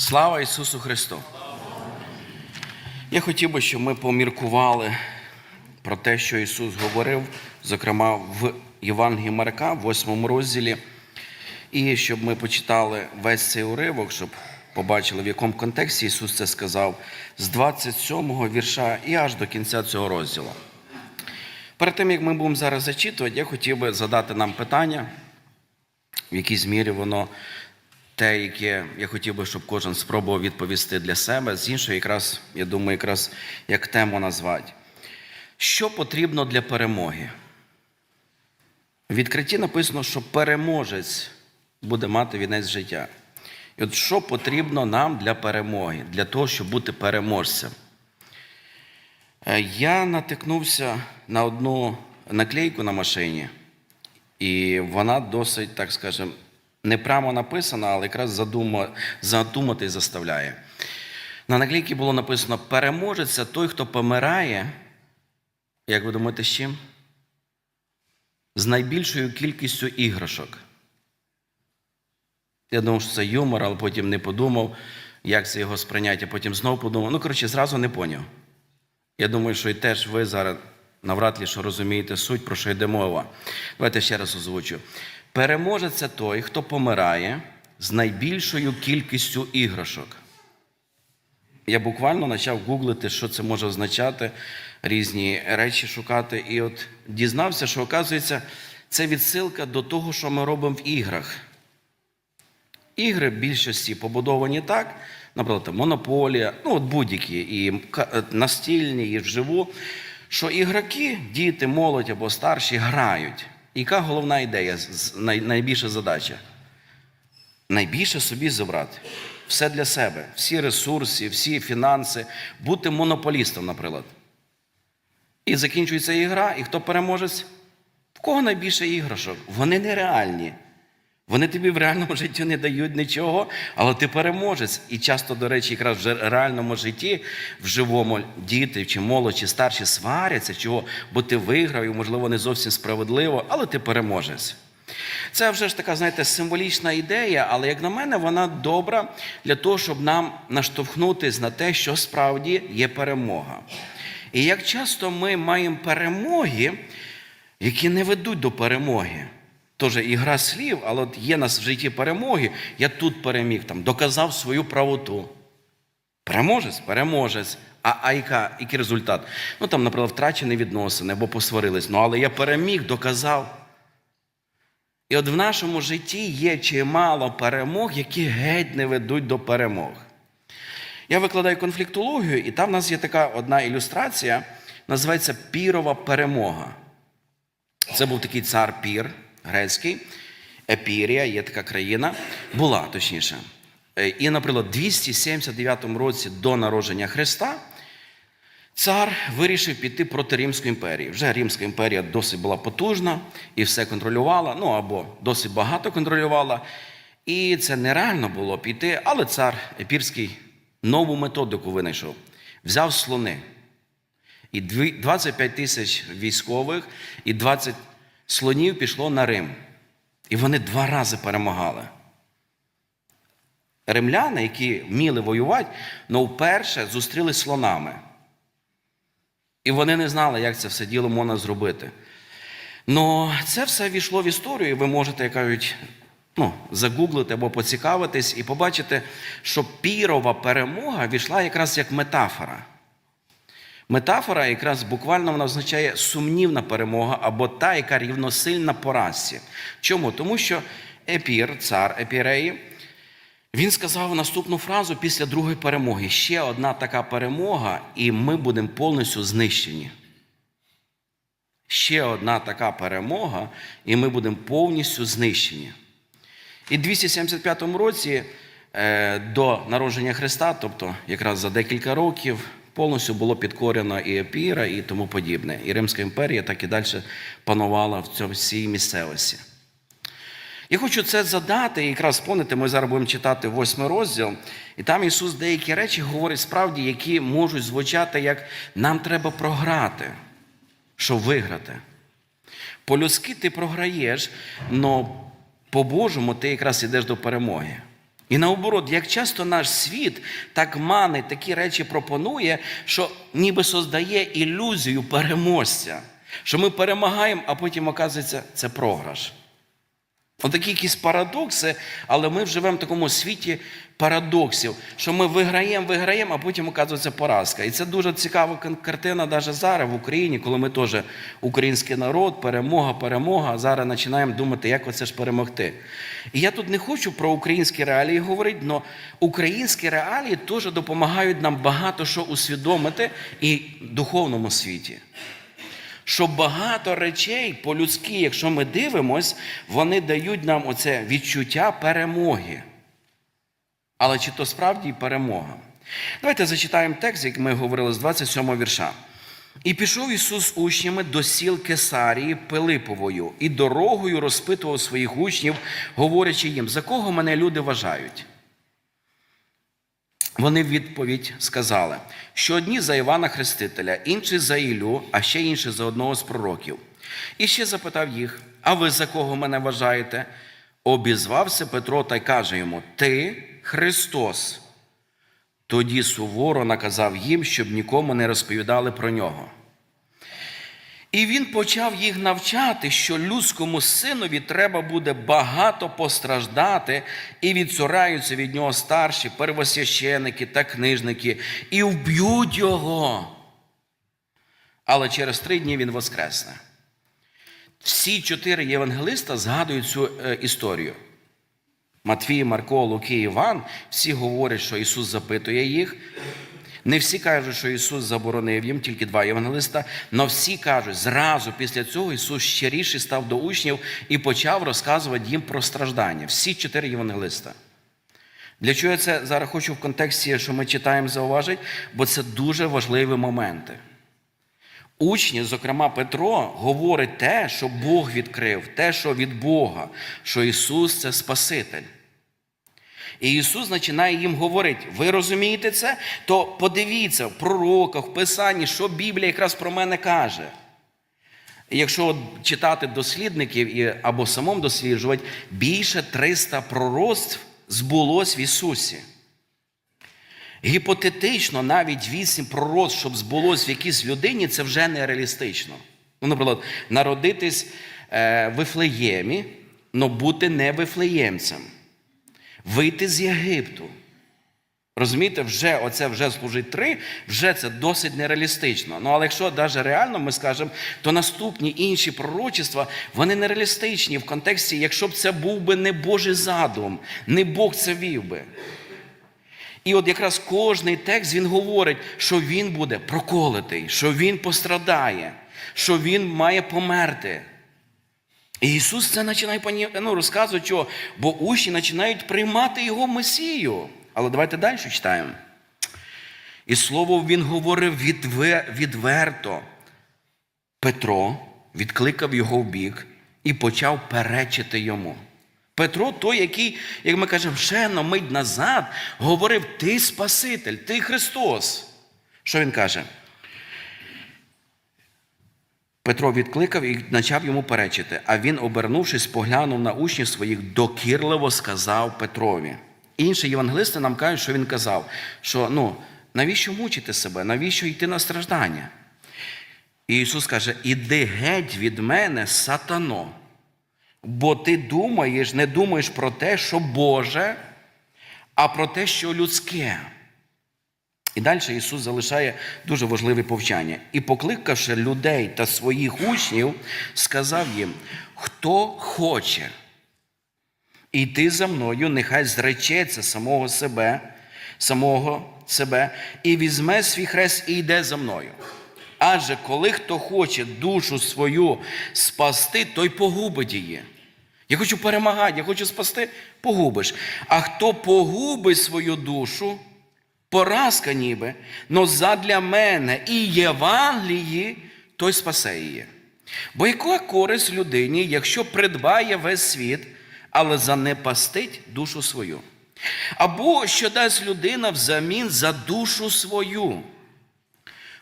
Слава Ісусу Христу! Я хотів би, щоб ми поміркували про те, що Ісус говорив, зокрема в Євангелії Марка, в 8 розділі, і щоб ми почитали весь цей уривок, щоб побачили, в якому контексті Ісус це сказав, з 27 вірша і аж до кінця цього розділу. Перед тим, як ми будемо зараз зачитувати, я хотів би задати нам питання, в якій мірі воно те, яке я хотів би, щоб кожен спробував відповісти для себе. З іншої, якраз, я думаю, якраз як тему назвати. Що потрібно для перемоги? В відкритті написано, що переможець буде мати вінець життя. І от що потрібно нам для перемоги, для того, щоб бути переможцем? Е, Я натикнувся на одну наклейку на машині, і вона досить, так скажемо, не прямо написана, але якраз задума, задумати заставляє. На наклейці було написано: переможець це той, хто помирає. Як ви думаєте, з чим? З найбільшою кількістю іграшок. Я думав, що це юмор, але потім не подумав, як це його сприйняття. Потім знову подумав. Ну, коротше, зразу не поняв. Я думаю, що і теж ви зараз навряд ли що розумієте суть, про що йде мова. Давайте ще раз озвучу. Переможець це той, хто помирає з найбільшою кількістю іграшок. Я буквально почав гуглити, що це може означати, різні речі шукати. І от дізнався, що, оказується, це відсилка до того, що ми робимо в іграх. Ігри в більшості побудовані так, наприклад, монополія, ну от будь-які, і настільні, і вживу, що ігроки, діти, молодь або старші грають. Яка головна ідея, найбільша задача? Найбільше собі забрати. Все для себе, всі ресурси, всі фінанси, бути монополістом, наприклад. І закінчується ігра, і хто переможець? В кого найбільше іграшок? Вони нереальні. Вони тобі в реальному житті не дають нічого, але ти переможець. І часто, до речі, якраз в реальному житті, в живому діти чи молодь, чи старші сваряться, чого, бо ти виграв, і, можливо, не зовсім справедливо, але ти переможець. Це вже ж така, знаєте, символічна ідея, але, як на мене, вона добра для того, щоб нам наштовхнутися на те, що справді є перемога. І як часто ми маємо перемоги, які не ведуть до перемоги. Тож ігра слів, але от є нас в житті перемоги, я тут переміг, там, доказав свою правоту. Переможець, переможець. А, а яка, який результат? Ну там, наприклад, втрачені відносини або посварились. Ну, але я переміг, доказав. І от в нашому житті є чимало перемог, які геть не ведуть до перемог. Я викладаю конфліктологію, і там в нас є така одна ілюстрація, називається Пірова перемога. Це був такий цар Пір грецький, Епірія, є така країна, була точніше. Е, І, наприклад, в 279 році до народження Христа цар вирішив піти проти Римської імперії. Вже Римська імперія досить була потужна і все контролювала, ну або досить багато контролювала. І це нереально було піти, але цар Епірський нову методику винайшов. Взяв слони. І 25 тисяч військових і 20 слонів пішло на Рим. І вони два рази перемагали. Римляни, які вміли воювати, але вперше зустріли слонами. І вони не знали, як це все діло можна зробити. Ну, це все війшло в історію, і ви можете, як кажуть, ну, загуглити або поцікавитись і побачити, що пірова перемога війшла якраз як метафора. Метафора якраз буквально вона означає сумнівна перемога або та, яка рівносильна поразці. Чому? Тому що Епір, цар Епіреї, він сказав наступну фразу після другої перемоги: ще одна така перемога, і ми будемо повністю знищені. Ще одна така перемога, і ми будемо повністю знищені. І в 275 році е, до народження Христа, тобто якраз за декілька років, повністю було підкорено і Епіра, і тому подібне. І Римська імперія так і далі панувала в цьому- цій місцевості. Я хочу це задати, і якраз помните, ми зараз будемо читати восьмий розділ, і там Ісус деякі речі говорить справді, які можуть звучати як нам треба програти, щоб виграти. По-людськи ти програєш, але по-божому ти якраз ідеш до перемоги. І наоборот, як часто наш світ так манить, такі речі пропонує, що ніби создає ілюзію переможця, що ми перемагаємо, а потім оказується це програш. Отакі якісь парадокси, але ми живемо в такому світі парадоксів, що ми виграємо, виграємо, а потім оказується поразка. І це дуже цікава картина навіть зараз в Україні, коли ми теж український народ, перемога, перемога, зараз починаємо думати, як оце ж перемогти. І я тут не хочу про українські реалії говорити, але українські реалії теж допомагають нам багато що усвідомити і в духовному світі що багато речей по-людськи, якщо ми дивимось, вони дають нам оце відчуття перемоги. Але чи то справді перемога? Давайте зачитаємо текст, як ми говорили з 27 вірша. І пішов Ісус з учнями до сіл Кесарії Пилиповою, і дорогою розпитував своїх учнів, говорячи їм, за кого мене люди вважають. Вони в відповідь сказали, що одні за Івана Хрестителя, інші за Ілю, а ще інші за одного з пророків. І ще запитав їх: А ви за кого мене вважаєте? Обізвався Петро та й каже йому: Ти Христос. Тоді суворо наказав їм, щоб нікому не розповідали про нього. І він почав їх навчати, що людському синові треба буде багато постраждати, і відцураються від нього старші, первосвященики та книжники, і вб'ють його. Але через три дні він воскресне. Всі чотири євангелиста згадують цю е, історію. Матвій, Марко, Луки, Іван, всі говорять, що Ісус запитує їх. Не всі кажуть, що Ісус заборонив їм, тільки два євангелиста, але всі кажуть, зразу після цього Ісус щиріший став до учнів і почав розказувати їм про страждання. Всі чотири євангелиста. Для чого я це зараз хочу в контексті, що ми читаємо, зауважити, бо це дуже важливі моменти. Учні, зокрема Петро, говорить те, що Бог відкрив, те, що від Бога, що Ісус це Спаситель. І Ісус починає їм говорити: ви розумієте це? То подивіться в пророках, в Писанні, що Біблія якраз про мене каже. Якщо читати дослідників або самому досліджувати, більше 300 пророцтв збулось в Ісусі. Гіпотетично, навіть вісім пророцтв, щоб збулось в якійсь людині, це вже нереалістично. Ну, наприклад, народитись е, в Вифлеємі, але бути не вифлеємцем вийти з Єгипту. Розумієте, вже оце вже служить три, вже це досить нереалістично. Ну але якщо навіть реально ми скажемо, то наступні інші пророчества, вони нереалістичні в контексті, якщо б це був би не Божий задум, не Бог це вів би. І от якраз кожний текст він говорить, що він буде проколитий, що він пострадає, що він має померти. І Ісус це починає ну, розказувати, чого, бо учні починають приймати Його Месію. Але давайте далі читаємо. І слово він говорив відве- відверто. Петро відкликав його в бік і почав перечити йому. Петро, той, який, як ми кажемо, ще на мить назад, говорив: Ти Спаситель, ти Христос. Що він каже? Петро відкликав і почав йому перечити. А він, обернувшись, поглянув на учнів своїх, докірливо сказав Петрові. Інші євангелисти нам кажуть, що він казав, що ну, навіщо мучити себе, навіщо йти на страждання? І Ісус каже: Іди геть від мене, сатано, бо ти думаєш, не думаєш про те, що Боже, а про те, що людське. І далі Ісус залишає дуже важливе повчання. І, покликавши людей та своїх учнів, сказав їм: хто хоче йти за мною, нехай зречеться самого себе, самого себе, і візьме свій хрест і йде за мною. Адже коли хто хоче душу свою спасти, той погубить її. Я хочу перемагати, я хочу спасти, погубиш. А хто погубить свою душу, поразка ніби, но задля мене і Євангелії, той спасе її. Бо яка користь людині, якщо придбає весь світ, але занепастить душу свою? Або що дасть людина взамін за душу свою?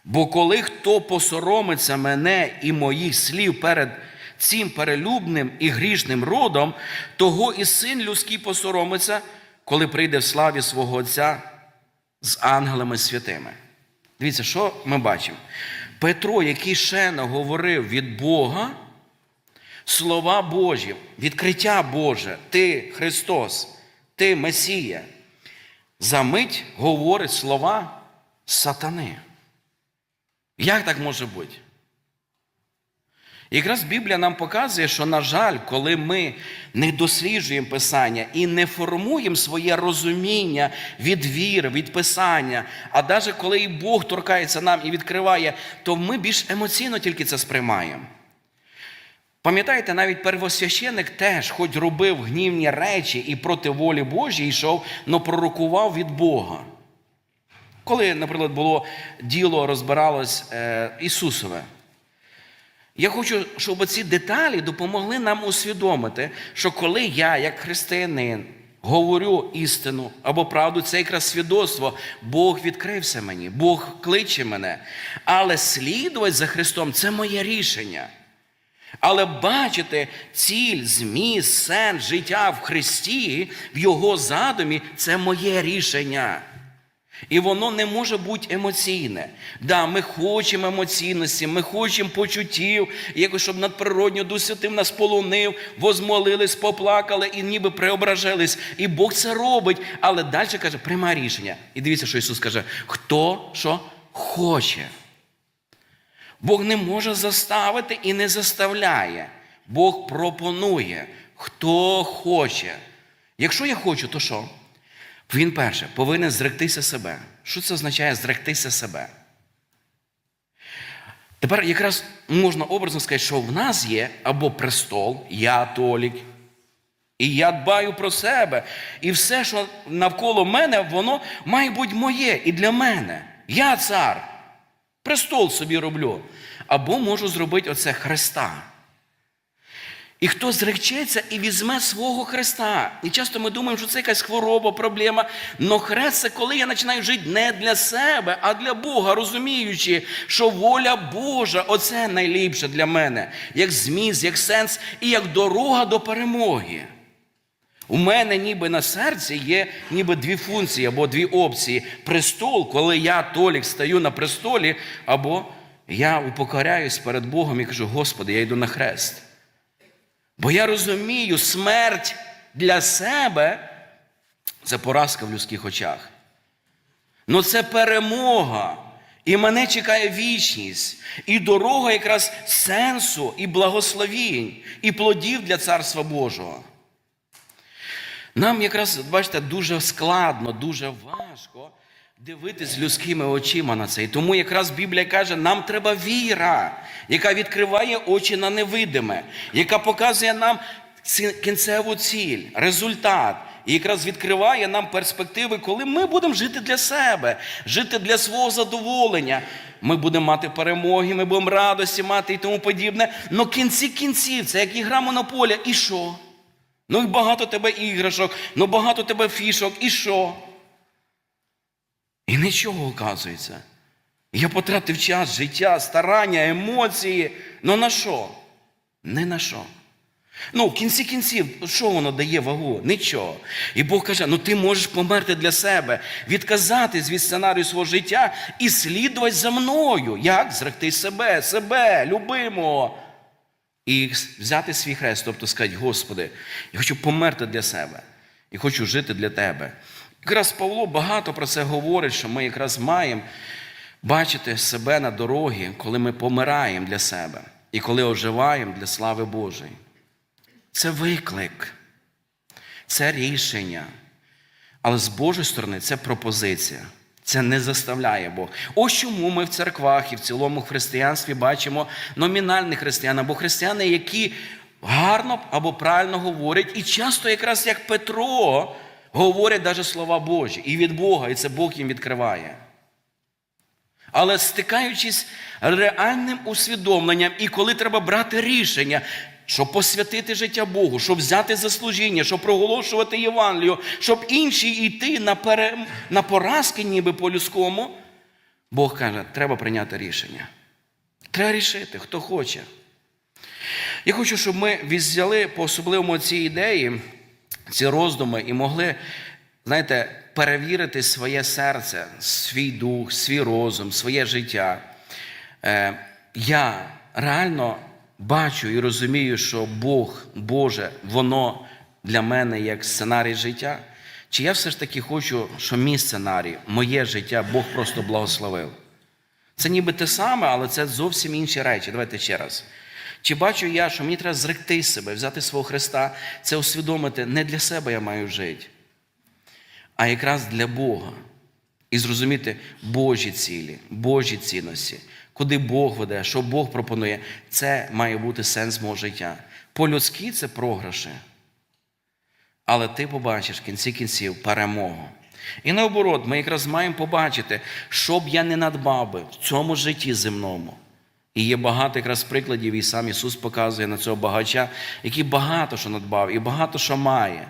Бо коли хто посоромиться мене і моїх слів перед цим перелюбним і грішним родом, того і син людський посоромиться коли прийде в славі свого Отця з ангелами святими. Дивіться, що ми бачимо? Петро, який ще не говорив від Бога, слова Божі, відкриття Боже, ти Христос, ти Месія, за мить говорить слова сатани. Як так може бути? Якраз Біблія нам показує, що, на жаль, коли ми не досліджуємо Писання і не формуємо своє розуміння від віри, від Писання, а навіть коли і Бог торкається нам і відкриває, то ми більш емоційно тільки це сприймаємо. Пам'ятаєте, навіть первосвященик теж, хоч робив гнівні речі і проти волі Божій йшов, але пророкував від Бога. Коли, наприклад, було діло розбиралось е, Ісусове. Я хочу, щоб ці деталі допомогли нам усвідомити, що коли я, як християнин, говорю істину або правду, це якраз свідоцтво, Бог відкрився мені, Бог кличе мене. Але слідувати за Христом це моє рішення. Але бачити ціль, зміст, сенс життя в Христі, в Його задумі це моє рішення. І воно не може бути емоційне. Да, ми хочемо емоційності, ми хочемо почуттів, якось, щоб надприродньо Дух нас полонив, возмолились, поплакали і ніби преображились. І Бог це робить, але далі каже, приймай рішення. І дивіться, що Ісус каже: хто що хоче. Бог не може заставити і не заставляє. Бог пропонує, хто хоче. Якщо я хочу, то що? Він перше повинен зректися себе. Що це означає зректися себе? Тепер якраз можна образно сказати, що в нас є або престол, я Толік, і я дбаю про себе. І все, що навколо мене, воно має бути моє і для мене. Я цар. Престол собі роблю. Або можу зробити оце Христа. І хто зречеться і візьме свого Христа. І часто ми думаємо, що це якась хвороба, проблема. Но хрест це коли я починаю жити не для себе, а для Бога, розуміючи, що воля Божа оце найліпше для мене, як зміст, як сенс і як дорога до перемоги. У мене ніби на серці є ніби дві функції або дві опції. Престол, коли я, Толік, стаю на престолі, або я упокоряюсь перед Богом і кажу, Господи, я йду на хрест. Бо я розумію, смерть для себе це поразка в людських очах. Ну це перемога. І мене чекає вічність, і дорога якраз сенсу, і благословінь, і плодів для Царства Божого. Нам якраз, бачите, дуже складно, дуже важко дивитись людськими очима на це. І тому якраз Біблія каже, нам треба віра, яка відкриває очі на невидиме, яка показує нам кінцеву ціль, результат. І якраз відкриває нам перспективи, коли ми будемо жити для себе, жити для свого задоволення. Ми будемо мати перемоги, ми будемо радості мати і тому подібне. В кінці кінців, це як ігра монополія, і що? Ну і багато тебе іграшок, ну багато тебе фішок, і що? І нічого оказується. Я потратив час, життя, старання, емоції. Ну на що? Не на що. Ну, в кінці кінців, що воно дає вагу? Нічого. І Бог каже: ну ти можеш померти для себе, відказатись від сценарію свого життя і слідувати за мною. Як? Зректи себе, себе, любимого. І взяти свій хрест, тобто сказати, Господи, я хочу померти для себе і хочу жити для Тебе. Якраз Павло багато про це говорить, що ми якраз маємо бачити себе на дорогі, коли ми помираємо для себе і коли оживаємо для слави Божої. Це виклик, це рішення. Але з Божої сторони це пропозиція. Це не заставляє Бог. Ось чому ми в церквах і в цілому християнстві бачимо номінальних християн або християни, які гарно або правильно говорять, і часто, якраз як Петро, говорять навіть слова Божі і від Бога, і це Бог їм відкриває. Але стикаючись реальним усвідомленням, і коли треба брати рішення, щоб посвятити життя Богу, щоб взяти заслужіння, щоб проголошувати Євангелію, щоб інші йти на, пере... на поразки, ніби по-людському, Бог каже, треба прийняти рішення. Треба рішити, хто хоче. Я хочу, щоб ми взяли по особливому ці ідеї, ці роздуми і могли знаєте, перевірити своє серце, свій дух, свій розум, своє життя. Е, Я реально бачу і розумію, що Бог, Боже, воно для мене як сценарій життя. Чи я все ж таки хочу, що мій сценарій, моє життя Бог просто благословив? Це ніби те саме, але це зовсім інші речі. Давайте ще раз. Чи бачу я, що мені треба зректи себе, взяти свого Христа, це усвідомити, не для себе я маю жити, а якраз для Бога. І зрозуміти Божі цілі, Божі цінності, куди Бог веде, що Бог пропонує, це має бути сенс мого життя. По-людськи це програші. Але ти побачиш в кінці кінців перемогу. І наоборот, ми якраз маємо побачити, що б я не надбав би в цьому житті земному. І є багато якраз прикладів, і сам Ісус показує на цього багача, який багато що надбав і багато що має.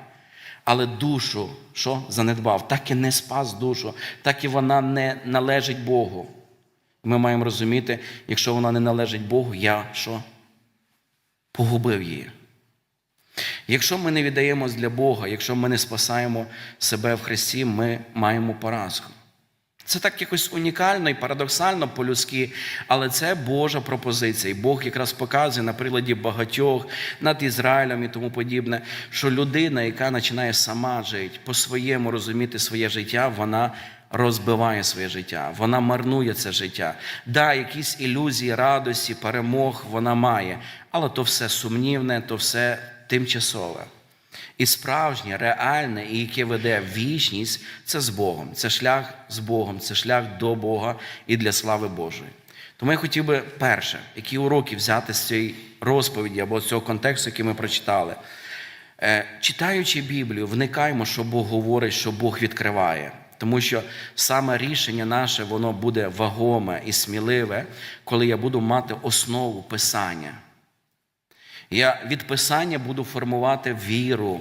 Але душу, що занедбав, так і не спас душу, так і вона не належить Богу. Ми маємо розуміти, якщо вона не належить Богу, я що? Погубив її. Якщо ми не віддаємось для Бога, якщо ми не спасаємо себе в Христі, ми маємо поразку. Це так якось унікально і парадоксально по-людськи, але це Божа пропозиція. І Бог якраз показує на прикладі багатьох над Ізраїлем і тому подібне, що людина, яка починає сама жити, по-своєму розуміти своє життя, вона розбиває своє життя, вона марнує це життя. Да, якісь ілюзії, радості, перемог вона має, але то все сумнівне, то все тимчасове. І справжнє, реальне, і яке веде вічність, це з Богом. Це шлях з Богом, це шлях до Бога і для слави Божої. Тому я хотів би перше, які уроки взяти з цієї розповіді або з цього контексту, який ми прочитали. Е, Читаючи Біблію, вникаємо, що Бог говорить, що Бог відкриває. Тому що саме рішення наше, воно буде вагоме і сміливе, коли я буду мати основу Писання. Я від Писання буду формувати віру.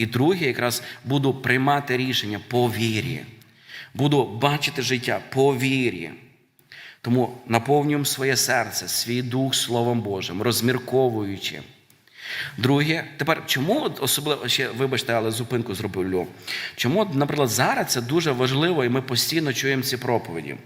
І друге, якраз буду приймати рішення по вірі. Буду бачити життя по вірі. Тому наповнюємо своє серце, свій дух Словом Божим, розмірковуючи. Друге, тепер чому особливо ще, вибачте, але зупинку зроблю. Чому, наприклад, зараз це дуже важливо, і ми постійно чуємо ці проповіді.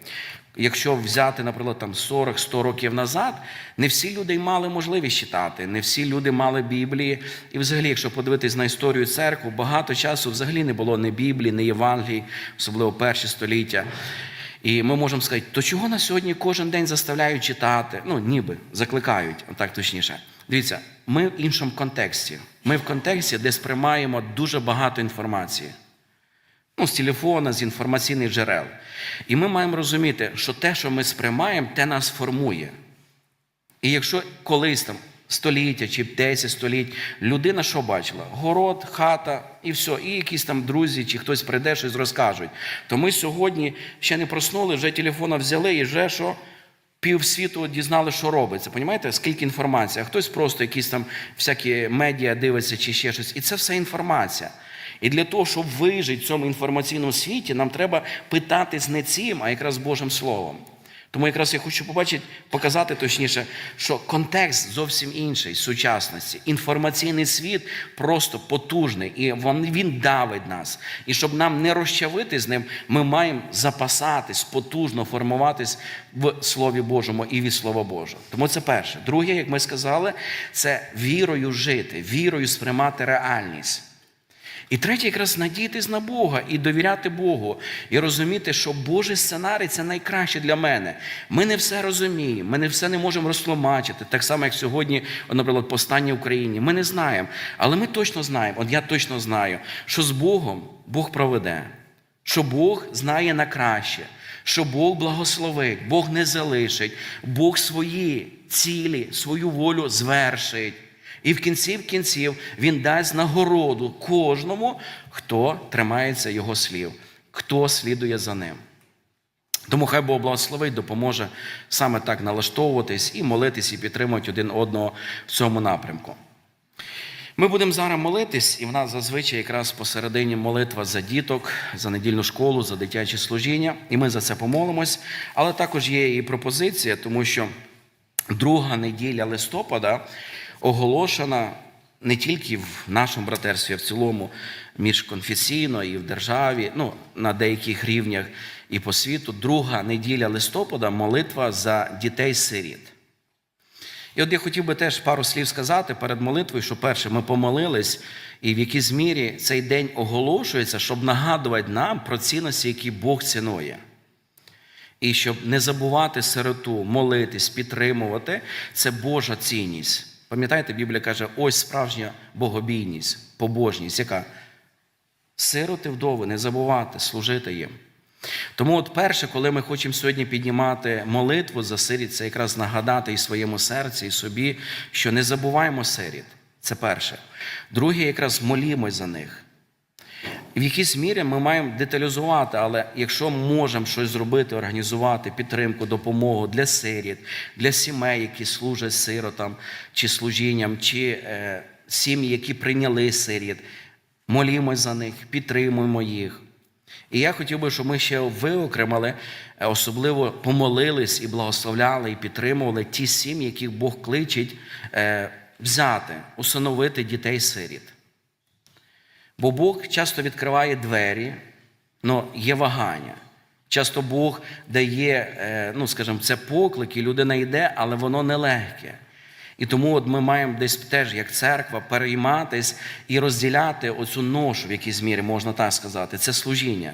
Якщо взяти, наприклад, там 40-100 років назад, не всі люди мали можливість читати, не всі люди мали Біблії. І взагалі, якщо подивитись на історію церкви, багато часу взагалі не було ні Біблії, ні Євангелії, особливо перші століття. І ми можемо сказати, то чого на сьогодні кожен день заставляють читати? Ну, ніби закликають, так точніше. Дивіться, ми в іншому контексті. Ми в контексті, де сприймаємо дуже багато інформації. Ну, з телефона, з інформаційних джерел. І ми маємо розуміти, що те, що ми сприймаємо, те нас формує. І якщо колись там століття чи 10 століть людина що бачила? Город, хата і все, і якісь там друзі, чи хтось прийде, щось розкажуть. То ми сьогодні ще не проснули, вже телефона взяли і вже що? Півсвіту дізнали, що робиться. Понімаєте, скільки інформації? А хтось просто якісь там всякі медіа дивиться чи ще щось. І це все інформація. І для того, щоб вижити в цьому інформаційному світі, нам треба питатись не цим, а якраз Божим Словом. Тому якраз я хочу побачити, показати точніше, що контекст зовсім інший сучасності. Інформаційний світ просто потужний, і він, давить нас. І щоб нам не розчавити з ним, ми маємо запасатись, потужно формуватись в Слові Божому і від Слова Божого. Тому це перше. Друге, як ми сказали, це вірою жити, вірою сприймати реальність. І третє, якраз надіятись на Бога і довіряти Богу, і розуміти, що Божий сценарій це найкраще для мене. Ми не все розуміємо, ми не все не можемо розтлумачити. Так само, як сьогодні, наприклад, повстання в Україні. Ми не знаємо, але ми точно знаємо, от я точно знаю, що з Богом Бог проведе, що Бог знає на краще, що Бог благословить, Бог не залишить, Бог свої цілі, свою волю звершить. І в кінці в кінців він дасть нагороду кожному, хто тримається його слів, хто слідує за ним. Тому хай Бог благословить, допоможе саме так налаштовуватись і молитись, і підтримувати один одного в цьому напрямку. Ми будемо зараз молитись, і в нас зазвичай якраз посередині молитва за діток, за недільну школу, за дитяче служіння, і ми за це помолимось. Але також є і пропозиція, тому що друга неділя листопада оголошена не тільки в нашому братерстві, а в цілому міжконфесійно і в державі, ну, на деяких рівнях і по світу, друга неділя листопада молитва за дітей-сиріт. І от я хотів би теж пару слів сказати перед молитвою, що перше, ми помолились, і в якійсь мірі цей день оголошується, щоб нагадувати нам про цінності, які Бог цінує. І щоб не забувати сироту, молитись, підтримувати, це Божа цінність. Пам'ятаєте, Біблія каже, ось справжня богобійність, побожність, яка сироти вдови, не забувати, служити їм. Тому, от перше, коли ми хочемо сьогодні піднімати молитву за сиріт, це якраз нагадати і своєму серці, і собі, що не забуваємо сиріт. Це перше. Друге, якраз молімось за них. В якійсь мірі ми маємо деталізувати, але якщо можемо щось зробити, організувати підтримку, допомогу для сиріт, для сімей, які служать сиротам чи служінням, чи е, сім'ї, які прийняли сиріт, молімось за них, підтримуємо їх. І я хотів би, щоб ми ще виокремили, е, особливо помолились і благословляли, і підтримували ті сім'ї, яких Бог кличить е, взяти, усиновити дітей-сиріт. Бо Бог часто відкриває двері, але є вагання. Часто Бог дає, е, ну скажімо, це поклик, і людина йде, але воно нелегке. І тому от ми маємо десь теж, як церква, перейматись і розділяти оцю ношу, в якійсь мірі, можна так сказати, це служіння.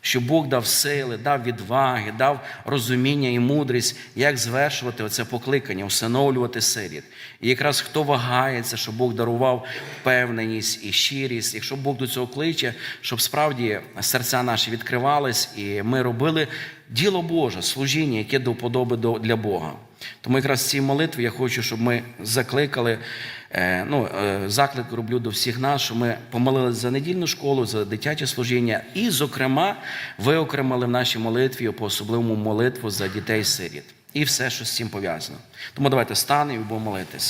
Що Бог дав сили, дав відваги, дав розуміння і мудрість, як звершувати оце покликання, усиновлювати сиріт. І якраз хто вагається, що Бог дарував впевненість і щирість, якщо Бог до цього кличе, щоб справді серця наші відкривались, і ми робили діло Боже, служіння, яке до вподоби до- для Бога. Тому якраз в цій молитві я хочу, щоб ми закликали, ну, е, заклик роблю до всіх нас, що ми помолилися за недільну школу, за дитяче служіння, і, зокрема, виокремили в нашій молитві по особливому молитву за дітей-сиріт. І все, що з цим пов'язано. Тому давайте станемо і будемо молитись.